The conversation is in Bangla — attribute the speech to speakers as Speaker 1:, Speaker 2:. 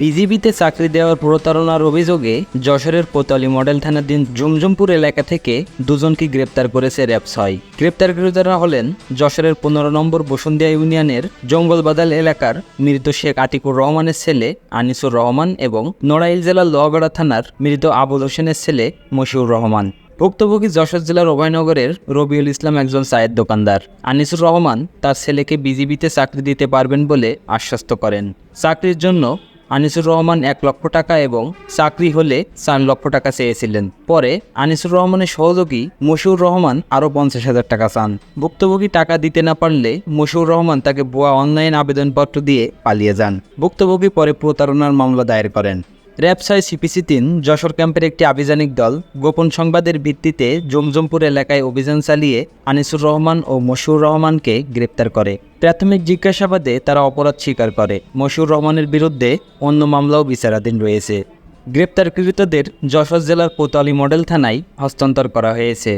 Speaker 1: পিজিবিতে চাকরি দেওয়ার প্রতারণার অভিযোগে যশোরের কোতোয়ালি মডেল থানাধীন জুমজুমপুর এলাকা থেকে দুজনকে গ্রেপ্তার করেছে র্যাব ছয় গ্রেপ্তারকৃতরা হলেন যশোরের পনেরো নম্বর বসুন্দিয়া ইউনিয়নের জঙ্গলবাদাল এলাকার মৃত শেখ আতিকুর রহমানের ছেলে আনিসুর রহমান এবং নড়াইল জেলার লোহাগড়া থানার মৃত আবুল হোসেনের ছেলে মশিউর রহমান। ভুক্তভোগী যশোর জেলার অভয়নগরের রবিউল ইসলাম একজন চায়ের দোকানদার। আনিসুর রহমান তার ছেলেকে বিজিবিতে চাকরি দিতে পারবেন বলে আশ্বস্ত করেন। চাকরির জন্য আনিসুর রহমান এক লক্ষ টাকা এবং চাকরি হলে চার লক্ষ টাকা চেয়েছিলেন। পরে আনিসুর রহমানের সহযোগী মশিউর রহমান আরও পঞ্চাশ হাজার টাকা চান। ভুক্তভোগী টাকা দিতে না পারলে মশিউর রহমান তাকে বোয়া অনলাইন আবেদনপত্র দিয়ে পালিয়ে যান। ভুক্তভোগী পরে প্রতারণার মামলা দায়ের করেন। র্যাবসাই সিপিসি তিন যশোর ক্যাম্পের একটি আভিযানিক দল গোপন সংবাদের ভিত্তিতে জমজমপুর এলাকায় অভিযান চালিয়ে আনিসুর রহমান ও মশুর রহমানকে গ্রেপ্তার করে। প্রাথমিক জিজ্ঞাসাবাদে তারা অপরাধ স্বীকার করে। মশিউর রহমানের বিরুদ্ধে অন্য মামলাও বিচারাধীন রয়েছে। গ্রেপ্তারকৃতদের যশোর জেলার কোতোয়ালি মডেল থানায় হস্তান্তর করা হয়েছে।